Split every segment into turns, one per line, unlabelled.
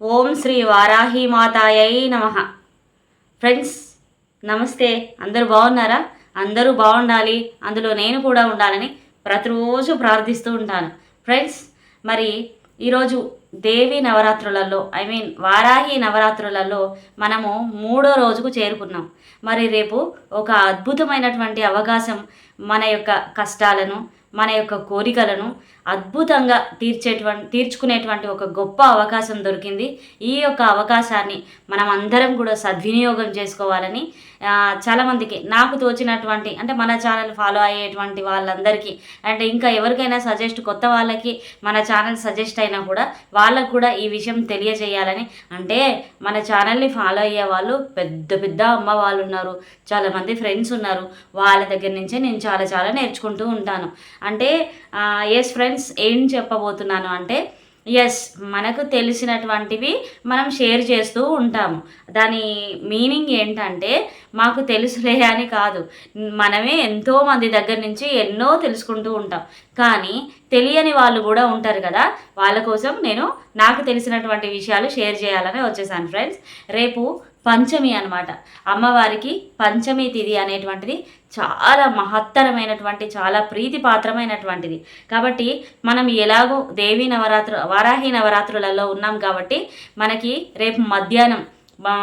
ఓం శ్రీ వారాహి మాతాయై నమ. ఫ్రెండ్స్ నమస్తే. అందరూ బాగున్నారా? అందరూ బాగుండాలి. అందులో నేను కూడా ఉండాలని ప్రతిరోజు ప్రార్థిస్తూ ఉంటాను. ఫ్రెండ్స్ మరి ఈరోజు దేవి నవరాత్రులలో ఐ మీన్ వారాహి నవరాత్రులలో మనము మూడో రోజుకు చేరుకున్నాం. మరి రేపు ఒక అద్భుతమైనటువంటి అవకాశం మన యొక్క కష్టాలను మన యొక్క కోరికలను అద్భుతంగా తీర్చేటువంటి తీర్చుకునేటువంటి ఒక గొప్ప అవకాశం దొరికింది. ఈ యొక్క అవకాశాన్ని మనం అందరం కూడా సద్వినియోగం చేసుకోవాలని చాలామందికి నాకు తోచినటువంటి అంటే మన ఛానల్ ఫాలో అయ్యేటువంటి వాళ్ళందరికీ అంటే ఇంకా ఎవరికైనా సజెస్ట్ కొత్త వాళ్ళకి మన ఛానల్ సజెస్ట్ అయినా కూడా వాళ్ళకు కూడా ఈ విషయం తెలియజేయాలని. అంటే మన ఛానల్ని ఫాలో అయ్యే వాళ్ళు పెద్ద పెద్ద అమ్మ వాళ్ళు ఉన్నారు చాలామంది ఫ్రెండ్స్ ఉన్నారు. వాళ్ళ దగ్గర నుంచే నేను చాలా చాలా నేర్చుకుంటూ ఉంటాను. అంటే ఎస్ ఫ్రెండ్స్ ఏం చెప్పబోతున్నాను అంటే ఎస్ మనకు తెలిసినటువంటివి మనం షేర్ చేస్తూ ఉంటాము. దాని మీనింగ్ ఏంటంటే మాకు తెలుసులే అని కాదు. మనమే ఎంతో మంది దగ్గర నుంచి ఎన్నో తెలుసుకుంటూ ఉంటాం. కానీ తెలియని వాళ్ళు కూడా ఉంటారు కదా. వాళ్ళ కోసం నేను నాకు తెలిసినటువంటి విషయాలు షేర్ చేయాలని వచ్చేసాను ఫ్రెండ్స్ రేపు పంచమి అనమాట అమ్మవారికి పంచమి తిథి అనేటువంటిది చాలా మహత్తరమైనటువంటి చాలా ప్రీతిపాత్రమైనటువంటిది. కాబట్టి మనం ఎలాగో దేవి నవరాత్రు వారాహి నవరాత్రులలో ఉన్నాం కాబట్టి మనకి రేపు మధ్యాహ్నం మా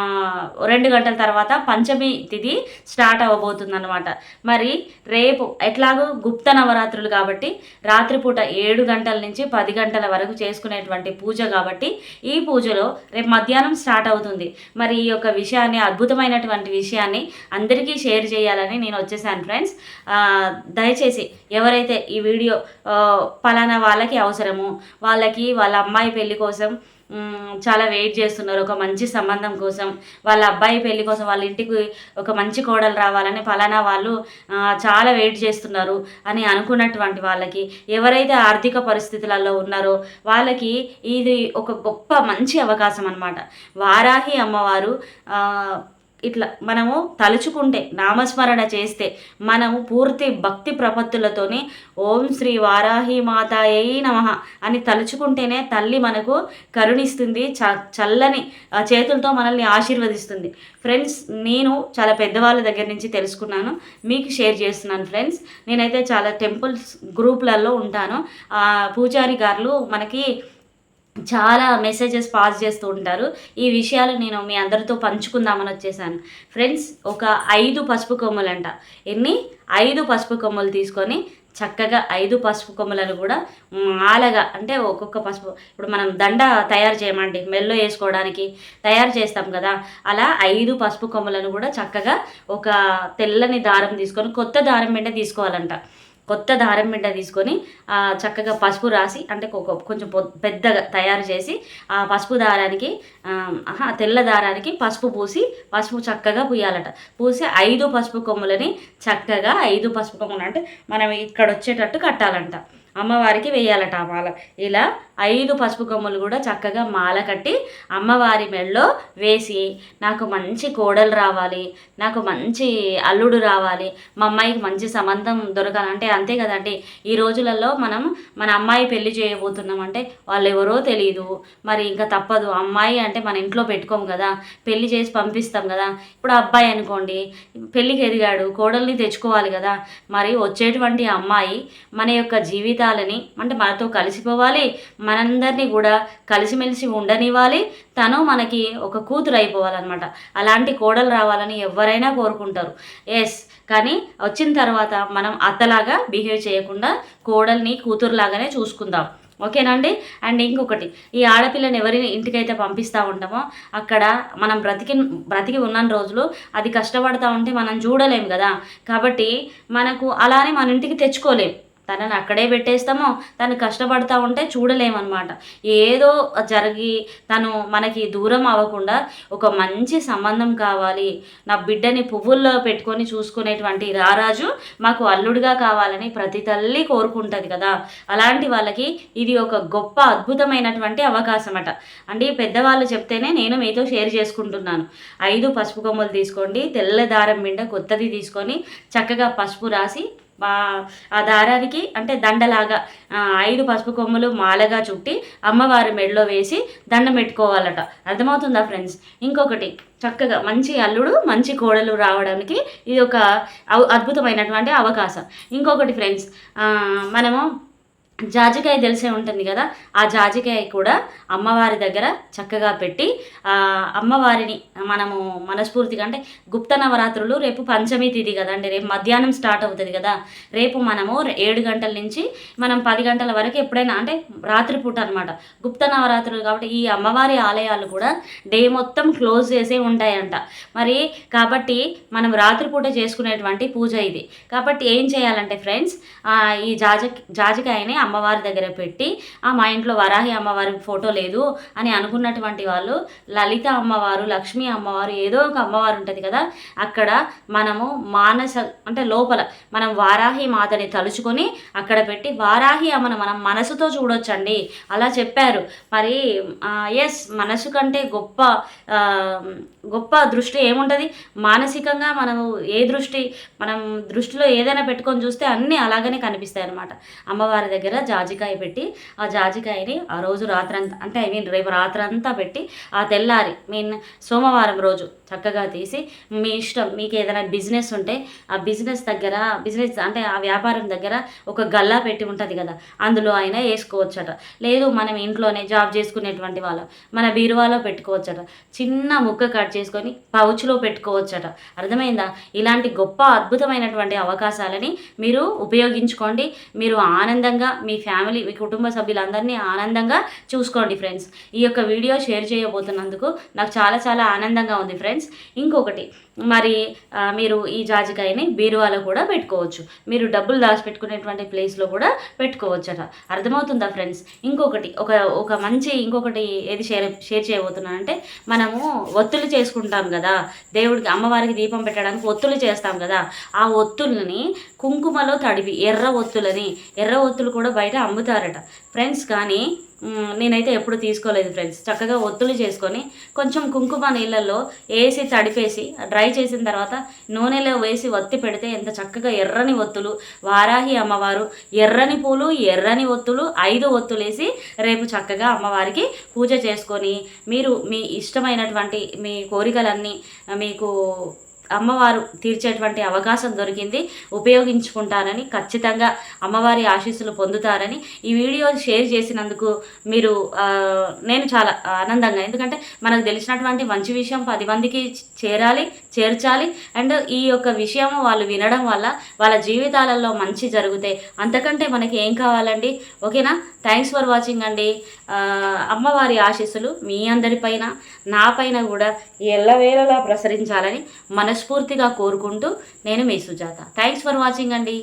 రెండు గంటల తర్వాత పంచమి తిథి స్టార్ట్ అవ్వబోతుంది అనమాట మరి రేపు ఎట్లాగో గుప్త నవరాత్రులు కాబట్టి రాత్రిపూట ఏడు గంటల నుంచి పది గంటల వరకు చేసుకునేటువంటి పూజ కాబట్టి ఈ పూజలో రేపు మధ్యాహ్నం స్టార్ట్ అవుతుంది. మరి ఈ యొక్క విషయాన్ని అద్భుతమైనటువంటి విషయాన్ని అందరికీ షేర్ చేయాలని నేను వచ్చేసాను ఫ్రెండ్స్. దయచేసి ఎవరైతే ఈ వీడియో పలానా వాళ్ళకి అవసరము వాళ్ళకి వాళ్ళ అమ్మాయి పెళ్ళి కోసం చాలా వెయిట్ చేస్తున్నారు. ఒక మంచి సంబంధం కోసం వాళ్ళ అబ్బాయి పెళ్ళి కోసం వాళ్ళ ఇంటికి ఒక మంచి కోడలు రావాలని ఫలానా వాళ్ళు చాలా వెయిట్ చేస్తున్నారు అని అనుకున్నటువంటి వాళ్ళకి ఎవరైతే ఆర్థిక పరిస్థితులలో ఉన్నారో వాళ్ళకి ఇది ఒక గొప్ప మంచి అవకాశం అనమాట వారాహి అమ్మవారు ఇట్లా మనము తలుచుకుంటే నామస్మరణ చేస్తే మనము పూర్తి భక్తి ప్రపత్తులతోని ఓం శ్రీ వారాహి మాతాయై నమ అని తలుచుకుంటేనే తల్లి మనకు కరుణిస్తుంది చ చల్లని ఆ, చేతులతో మనల్ని ఆశీర్వదిస్తుంది. ఫ్రెండ్స్ నేను చాలా పెద్దవాళ్ళ దగ్గర నుంచి తెలుసుకున్నాను. మీకు షేర్ చేస్తున్నాను ఫ్రెండ్స్. నేనైతే చాలా టెంపుల్స్ గ్రూప్లలో ఉంటాను. పూజారి గారు మనకి చాలా మెసేజెస్ పాస్ చేస్తూ ఉంటారు. ఈ విషయాలు నేను మీ అందరితో పంచుకుందామని వచ్చేసాను. ఫ్రెండ్స్ ఒక ఐదు పసుపు కొమ్ములంట. ఎన్ని? ఐదు పసుపు కొమ్ములు తీసుకొని చక్కగా ఐదు పసుపు కొమ్మలను కూడా మాలగా అంటే ఒక్కొక్క పసుపు ఇప్పుడు మనం దండ తయారు చేయమండి మెల్లో వేసుకోవడానికి తయారు చేస్తాం కదా అలా ఐదు పసుపు కొమ్మలను కూడా చక్కగా ఒక తెల్లని దారం తీసుకొని కొత్త దారం వెంట తీసుకోవాలంట. కొత్త దారం బిడ్డ తీసుకొని చక్కగా పసుపు రాసి అంటే కొంచెం పెద్దగా తయారు చేసి ఆ పసుపు దారానికి ఆహా, తెల్ల దారానికి పసుపు పూసి పసుపు చక్కగా పూయాలట. పూసి ఐదు పసుపు కొమ్ములని చక్కగా ఐదు పసుపు కొమ్ములు అంటే మనం ఇక్కడ వచ్చేటట్టు కట్టాలంట. అమ్మవారికి వేయాలట ఆ మాల. ఇలా ఐదు పసుపు కొమ్మలు కూడా చక్కగా మాల కట్టి అమ్మవారి మెడలో వేసి నాకు మంచి కోడలు రావాలి నాకు మంచి అల్లుడు రావాలి మా అమ్మాయికి మంచి సంబంధం దొరకాలి అంటే అంతే కదండి ఈ రోజులలో మనం మన అమ్మాయి పెళ్ళి చేయబోతున్నాం అంటే వాళ్ళు ఎవరో తెలియదు మరి ఇంకా తప్పదు. అమ్మాయి అంటే మన ఇంట్లో పెట్టుకోము కదా. పెళ్ళి చేసి పంపిస్తాం కదా. ఇప్పుడు అబ్బాయి అనుకోండి పెళ్ళికి ఎదిగాడు కోడల్ని తెచ్చుకోవాలి కదా. మరి వచ్చేటువంటి అమ్మాయి మన యొక్క జీవితాలని అంటే మనతో కలిసిపోవాలి మనందరినీ కూడా కలిసిమెలిసి ఉండనివ్వాలి. తను మనకి ఒక కూతురు అయిపోవాలన్నమాట. అలాంటి కోడలు రావాలని ఎవరైనా కోరుకుంటారు. ఎస్ కానీ వచ్చిన తర్వాత మనం అత్తలాగా బిహేవ్ చేయకుండా కోడల్ని కూతురులాగానే చూసుకుందాం. ఓకేనండి అండ్? ఇంకొకటి ఈ ఆడపిల్లని ఎవరిని ఇంటికైతే పంపిస్తూ ఉంటామో అక్కడ మనం బ్రతికి బ్రతికి ఉన్న రోజులు అది కష్టపడతా ఉంటే మనం చూడలేం కదా. కాబట్టి మనకు అలానే మన ఇంటికి తెచ్చుకోలేం. తనని అక్కడే పెట్టేస్తామో తను కష్టపడతా ఉంటే చూడలేమన్నమాట. ఏదో జరిగి తను మనకి దూరం అవ్వకుండా ఒక మంచి సంబంధం కావాలి నా బిడ్డని పువ్వుల్లో పెట్టుకొని చూసుకునేటువంటి రారాజు మాకు అల్లుడిగా కావాలని ప్రతి తల్లి కోరుకుంటుంది కదా. అలాంటి వాళ్ళకి ఇది ఒక గొప్ప అద్భుతమైనటువంటి అవకాశం అట అంటే పెద్దవాళ్ళు చెప్తేనే నేను మీతో షేర్ చేసుకుంటున్నాను. ఐదు పసుపు కొమ్మలు తీసుకోండి తెల్ల దారం బిండ కొత్తది తీసుకొని చక్కగా పసుపు రాసి ఆ దారానికి అంటే దండలాగా ఐదు పసుపు కొమ్ములు మాలగా చుట్టి అమ్మవారి మెడలో వేసి దండం పెట్టుకోవాలట. అర్థమవుతుందా ఫ్రెండ్స్? ఇంకొకటి చక్కగా మంచి అల్లుడు మంచి కోడలు రావడానికి ఇది ఒక అవ్- అద్భుతమైనటువంటి అవకాశం. ఇంకొకటి ఫ్రెండ్స్ మనము జాజికాయ తెలిసే ఉంటుంది కదా ఆ జాజికాయ కూడా అమ్మవారి దగ్గర చక్కగా పెట్టి అమ్మవారిని మనము మనస్ఫూర్తిగా అంటే గుప్త నవరాత్రులు రేపు పంచమి తిథి కదండి రేపు మధ్యాహ్నం స్టార్ట్ అవుతుంది కదా రేపు మనము ఏడు గంటల నుంచి మనం పది గంటల వరకు ఎప్పుడైనా అంటే రాత్రిపూట అనమాట గుప్త నవరాత్రులు కాబట్టి ఈ అమ్మవారి ఆలయాలు కూడా డే మొత్తం క్లోజ్ చేసే ఉంటాయంట. మరి కాబట్టి మనం రాత్రిపూట చేసుకునేటువంటి పూజ ఇది. కాబట్టి ఏం చేయాలంటే ఫ్రెండ్స్ ఈ జాజ జాజికాయని అమ్మవారి దగ్గర పెట్టి ఆ మా ఇంట్లో వరాహి అమ్మవారి ఫోటో లేదు అని అనుకున్నటువంటి వాళ్ళు లలిత అమ్మవారు లక్ష్మీ అమ్మవారు ఏదో ఒక అమ్మవారు ఉంటుంది కదా అక్కడ మనము మానస అంటే లోపల మనం వారాహి మాతని తలుచుకొని అక్కడ పెట్టి వారాహి అమ్మను మనం మనసుతో చూడొచ్చండి అలా చెప్పారు. మరి ఎస్ మనసు కంటే గొప్ప గొప్ప దృష్టి ఏముంటుంది? మానసికంగా మనము ఏ దృష్టి మనం దృష్టిలో ఏదైనా పెట్టుకొని చూస్తే అన్నీ అలాగనే కనిపిస్తాయి అనమాట అమ్మవారి దగ్గర జాజికాయ పెట్టి ఆ జాజికాయని ఆ రోజు రాత్రంతా అంటే ఐ మీన్ రేపు రాత్రంతా పెట్టి ఆ తెల్లారి మీన్ సోమవారం రోజు చక్కగా తీసి మీ ఇష్టం మీకు ఏదైనా బిజినెస్ ఉంటే ఆ బిజినెస్ దగ్గర బిజినెస్ అంటే ఆ వ్యాపారం దగ్గర ఒక గల్లా పెట్టి ఉంటుంది కదా అందులో అయినా వేసుకోవచ్చట. లేదు మనం ఇంట్లోనే జాబ్ చేసుకునేటువంటి వాళ్ళం మన బీరువాలో పెట్టుకోవచ్చట. చిన్న ముక్క కట్ చేసుకొని పౌచ్లో పెట్టుకోవచ్చట. అర్థమైందా? ఇలాంటి గొప్ప అద్భుతమైనటువంటి అవకాశాలని మీరు ఉపయోగించుకోండి. మీరు ఆనందంగా మీ ఫ్యామిలీ మీ కుటుంబ సభ్యులందరినీ ఆనందంగా చూసుకోండి ఫ్రెండ్స్. ఈ యొక్క వీడియో షేర్ చేయబోతున్నందుకు నాకు చాలా చాలా ఆనందంగా ఉంది ఫ్రెండ్స్. ఇంకొకటి మరి మీరు ఈ జాజికాయని బీరువాలో కూడా పెట్టుకోవచ్చు. మీరు డబ్బులు దాచిపెట్టుకునేటువంటి ప్లేస్లో కూడా పెట్టుకోవచ్చట. అర్థమవుతుందా ఫ్రెండ్స్? ఇంకొకటి ఒక ఒక మంచి ఇంకొకటి ఏది షేర్ షేర్ చేయబోతున్నానంటే మనము ఒత్తులు చేసుకుంటాం కదా. దేవుడికి అమ్మవారికి దీపం పెట్టడానికి ఒత్తులు చేస్తాం కదా. ఆ ఒత్తుల్ని కుంకుమలో తడిపి ఎర్ర ఒత్తులని ఎర్ర ఒత్తులు కూడా బయట అమ్ముతారట. ఫ్రెండ్స్ కానీ నేనైతే ఎప్పుడు తీసుకోలేదు ఫ్రెండ్స్. చక్కగా ఒత్తులు చేసుకొని కొంచెం కుంకుమ నీళ్ళల్లో వేసి తడిపేసి డ్రై చేసిన తర్వాత నూనెలో వేసి ఒత్తి పెడితే ఎంత చక్కగా ఎర్రని ఒత్తులు వారాహి అమ్మవారు ఎర్రని పూలు ఎర్రని ఒత్తులు ఐదు ఒత్తులేసి రేపు చక్కగా అమ్మవారికి పూజ చేసుకొని మీరు మీ ఇష్టమైనటువంటి మీ కోరికలన్నీ మీకు అమ్మవారు తీర్చేటువంటి అవకాశం దొరికింది. ఉపయోగించుకుంటారని ఖచ్చితంగా అమ్మవారి ఆశీస్సులు పొందుతారని ఈ వీడియో షేర్ చేసినందుకు మీరు నేను చాలా ఆనందంగా ఎందుకంటే మనకు తెలిసినటువంటి మంచి విషయం పది మందికి చేరాలి చేర్చాలి. అండ్ ఈ యొక్క విషయం వాళ్ళు వినడం వల్ల వాళ్ళ జీవితాలలో మంచి జరుగుతాయి. అంతకంటే మనకి ఏం కావాలండి? ఓకేనా? థ్యాంక్స్ ఫర్ వాచింగ్ అండి. అమ్మవారి ఆశీస్సులు మీ అందరిపైన నా పైన కూడా ఎల్లవేళలా ప్రసరించాలని మన మనస్ఫూర్తిగా కోరుకుంటూ నేను మీ సుజాత. థ్యాంక్స్ ఫర్ వాచింగ్ అండి.